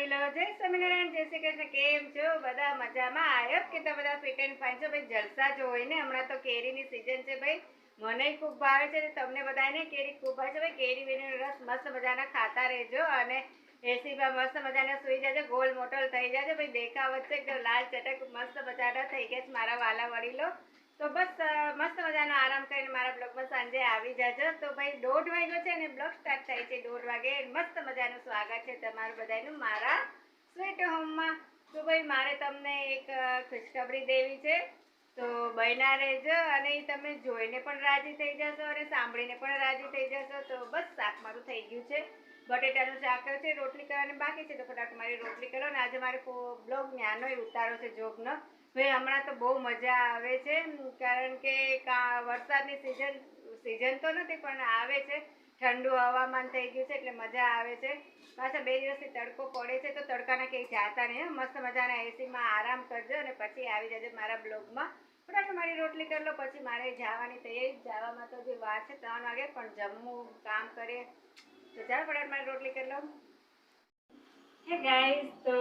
વડીલો જય સ્વામિનારાયણ, જય શ્રી કૃષ્ણ. કેમ છો? બધા મજામાં? આવ્યો કે તમે બધા ફિટ એન્ડ ફાઇન છો. ભાઈ, જલસા જો હોય ને. હમણાં તો કેરીની સિઝન છે ભાઈ. મને ખૂબ ભાવે છે તમને બધાને કેરી ખૂબ ભાવે છે ભાઈ. કેરી વેરીનો રસ મસ્ત મજાના ખાતા રહેજો અને એસીમાં મસ્ત મજાના સુઈ છે ગોલ મોટલ થઈ જાજો. ભાઈ, દેખાવત વચ્ચે એકદમ લાલ ચટક મસ્ત મજાના થઈ ગયા છે મારા વાલા વડીલો. તો બસ મસ્ત મજાનો આરામ કરીને મારા બ્લોગમાં સાંજે આવી જાજો. તો ભાઈ, દોઢ વાગ્યો છે અને બ્લોગ સ્ટાર્ટ થાય છે દોઢ વાગે. મસ્ત મજાનું સ્વાગત છે તમારું બધાનું મારા સ્વીટ હોમમાં તો ભાઈ, મારે તમને એક ખુશખબરી દેવી છે. તો બન્યા રહેજો અને એ તમે જોઈને પણ રાજી થઈ જશો અને સાંભળીને પણ રાજી થઈ જશો. તો બસ, શાક મારું થઈ ગયું છે. બટેટાનું શાક છે, રોટલી કરવાની બાકી છે. તો ફટાફટ મારી રોટલી કરો અને આજે મારે બ્લોગ ન્યાનો ઉતારો છે જોબનો ભાઈ હમણાં તો બહુ મજા આવે છે, કારણ કે વરસાદની સિઝન સિઝન તો નથી, પણ આવે છે. ઠંડુ હવામાન થઈ ગયું છે, એટલે મજા આવે છે. પાછા બે દિવસથી તડકો પડે છે, તો તડકાના ક્યાંય જાતા નહીં. મસ્ત મજાના એસીમાં આરામ કરજો અને પછી આવી જજો મારા બ્લોગમાં. ફટાફટ મારી રોટલી કરી લો, પછી મારે જવાની તૈયારી. જવામાં તો જે વાર છે, ત્રણ વાગે, પણ જમવું, કામ કરે તો ચાલો, ફટાફટ મારી રોટલી કરી લો. ગાઈસ તો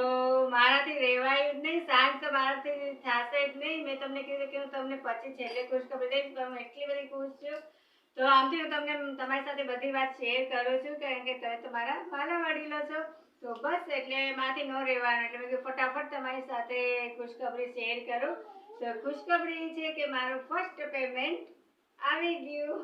મારાથી રહેવાયું જ નહીં, સાંજ તો મારાથી થશે જ નહીં. મેં તમને કીધું કે હું તમને પછી છેલ્લે ખુશ ખબર દઈશ, પણ હું એટલી બધી ખુશ છું. તો આમથી હું તમને તમારી સાથે બધી વાત શેર કરું છું, કારણ કે તમે તમારા મારા વાલા વડીલો છો. તો બસ એટલે માથી ન રહેવાનું, એટલે મેં ફટાફટ તમારી સાથે ખુશખબરી શેર કરું. તો ખુશખબરી છે કે મારું ફર્સ્ટ પેમેન્ટ આવી ગયું.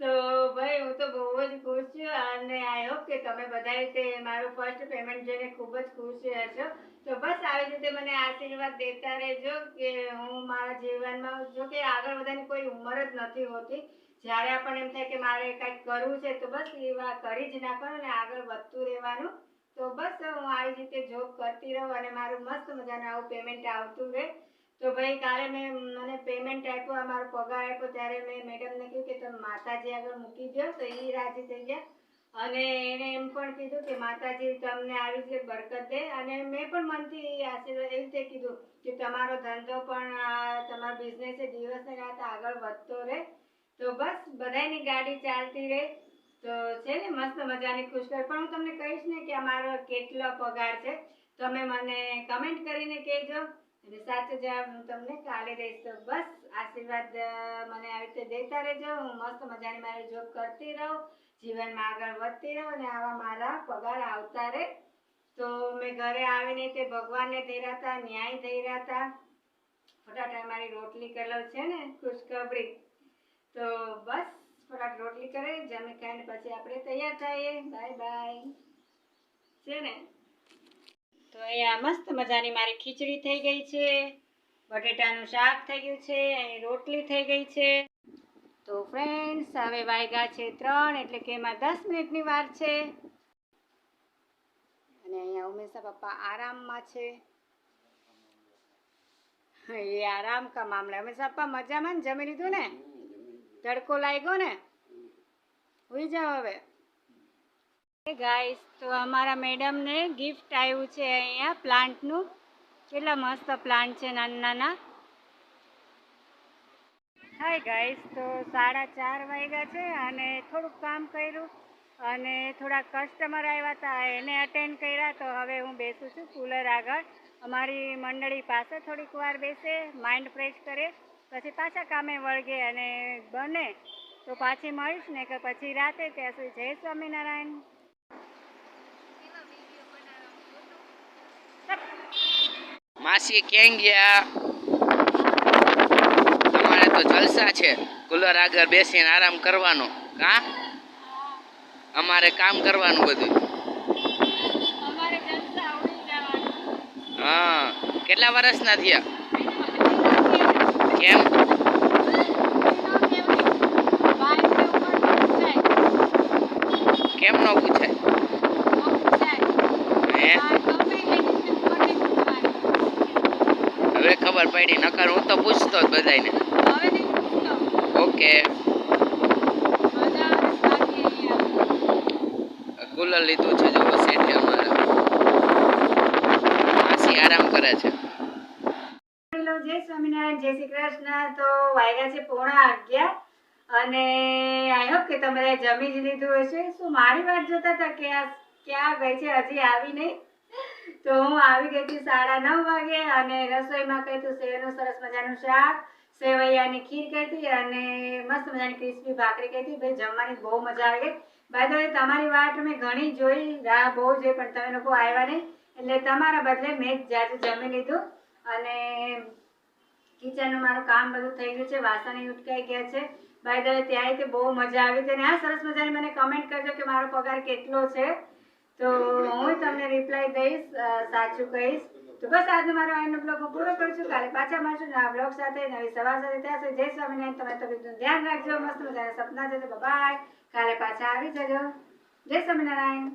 તો ભાઈ, હું તો બહુ જ ખુશ છું અને આઈ હોપ કે તમે બધા રીતે મારું ફર્સ્ટ પેમેન્ટ જોઈને ખૂબ જ ખુશ હશો તો બસ આવી રીતે મને આશીર્વાદ દેતા રહેજો કે હું મારા જીવનમાં, જો કે આગળ વધવાની કોઈ ઉંમર જ નથી હોતી. જ્યારે આપણને એમ થાય કે મારે કંઈક કરવું છે, તો બસ એ કરી જ નાખવાનું અને આગળ વધતું રહેવાનું. તો બસ હું આવી રીતે જોબ કરતી રહું અને મારું મસ્ત મજાનું આવું પેમેન્ટ આવતું રહે. તો ભાઈ કાલે મેં મને પેમેન્ટ આપ્યું, આ મારો પગાર આપ્યો, ત્યારે મેં મેડમને કહ્યું કે તમે માતાજી આગળ મૂકી દો તો એ રાજી થઈ ગયા. અને એણે એમ પણ કીધું કે માતાજી તમને આવી રીતે બરકત દે. અને મેં પણ મનથી આશીર્વાદ, એવી રીતે કીધું કે તમારો ધંધો પણ તમારો બિઝનેસ દિવસ ને રાત આગળ વધતો રહે. તો બસ, બધાયની ગાડી ચાલતી રહે. તો છે ને, મસ્ત મજાની ખુશખબર પણ હું તમને કહીશ ને કે અમારો કેટલો પગાર છે. તમે મને કમેન્ટ કરીને કહેજો. અને સાચો જવાબ હું તમને કાલે દઈશ તો બસ આશીર્વાદ મને આવી રીતે દેતા રહેજો. હું મસ્ત મજાની મારી જોબ કરતી રહું, જીવનમાં આગળ વધતી રહું અને આવા મારા પગાર આવતા રહે. તો મેં ઘરે આવીને તે ભગવાનને હતા ન્યાય દઈ રહ્યા હતા ફટાફટ મારી રોટલી કલર છે ને, ખુશખબરી. તો બસ ફટાફટ રોટલી કરે, જમી ખાઈને પછી આપણે તૈયાર થઈએ. Bye bye. છે ને? તો અહીંયા મસ્ત મજાની મારી ખીચડી થઈ ગઈ છે. બટેટાનું શાક થઈ ગયું છે અહીં રોટલી થઈ ગઈ છે. તો ફ્રેન્ડ્સ હવે વાયગા છે ત્રણ એટલે કે એમાં દસ મિનિટની વાર છે. અને અહીંયા ઉમેશા પપ્પા આરામમાં છે. એ આરામ કા મામલા. ઉમેશા પપ્પા મજામાં ને? જમી લીધું ને? તડકો લાગ્યો ને? હોઈ જાઓ હવે. ગાઈસ તો અમારા મેડમને ગિફ્ટ આવ્યું છે અહીંયા પ્લાન્ટનું. કેટલા મસ્ત પ્લાન્ટ છે નાના નાના. હાય ગાઈસ તો સાડા ચાર વાગ્યા છે અને થોડુંક કામ કર્યું અને થોડા કસ્ટમર આવ્યા હતા, એને અટેન્ડ કર્યા તો હવે હું બેસું છું કુલર આગળ. અમારી મંડળી પાસે થોડીક વાર બેસે માઇન્ડ ફ્રેશ કરે, પછી પાછા કામે વળગે અને બને તો પાછી મળીશ ને કે પછી રાતે ત્યાં સુધી. જય સ્વામિનારાયણ. માસી ક્યાં ગયા? તમારે તો જલસા છે. કુલર આગળ બેસીને આરામ કરવાનો. કા અમારે કામ કરવાનું બધું. હા. કેટલા વર્ષના થયા? કેમ? કેમ? ન પૂછાય હે હવે ખબર પડી નકર હું તો પૂછતો જ બધાયને. ઓકે. કુલર લીધું છે જો શેઠે અમારે. માસી આરામ કરે છે. જય સ્વામિનારાયણ જય શ્રી કૃષ્ણ. તો વાગ્યા છે પોણા અગિયાર. અને આઈ હોપ કે તમે જમી જ લીધું હશે. શું મારી વાત જોતા હતા કે આ ક્યાં ગઈ છે? હજી આવી નહીં? તો હું આવી ગઈ હતી સાડા નવ વાગે અને રસોઈમાં કહી હતું સેવનું સરસ મજાનું શાક, સેવૈયાની ખીર કરી અને મસ્ત મજાની ક્રિસ્પી ભાખરી કરી હતી ભાઈ, જમવાની બહુ મજા આવી. ગઈ ભાઈ તો તમારી વાટ મેં ઘણી જોઈ, રાહ બહુ જોઈ, પણ તમે લોકો આવ્યા નહીં. એટલે તમારા બદલે મેં જ જાજુ જમી લીધું. અને કિચનનું મારું કામ બધું થઈ ગયું છે. વાસણ ઉટકાઈ ગયા છે. ભાઈ દાદા ત્યાં બહુ મજા આવી હતી અને આ સરસ મજાની મને કમેન્ટ કરજો કે મારો પગાર કેટલો છે. તો હું તમને રિપ્લાય દઈશ સાચું કહીશ. તો બસ આજનો મારો આઈનો બ્લોગ હું પૂરો કરું છું. કાલે પાછા મળશું નવા બ્લોગ સાથે. નવી સવાર સાથે. ત્યાં સુધી જય સ્વામિનારાયણ. તમે તબિયતનું ધ્યાન રાખજો. મસ્ત મજાના સપના જજો. બાય કાલે પાછા આવી જજો. જય સ્વામિનારાયણ.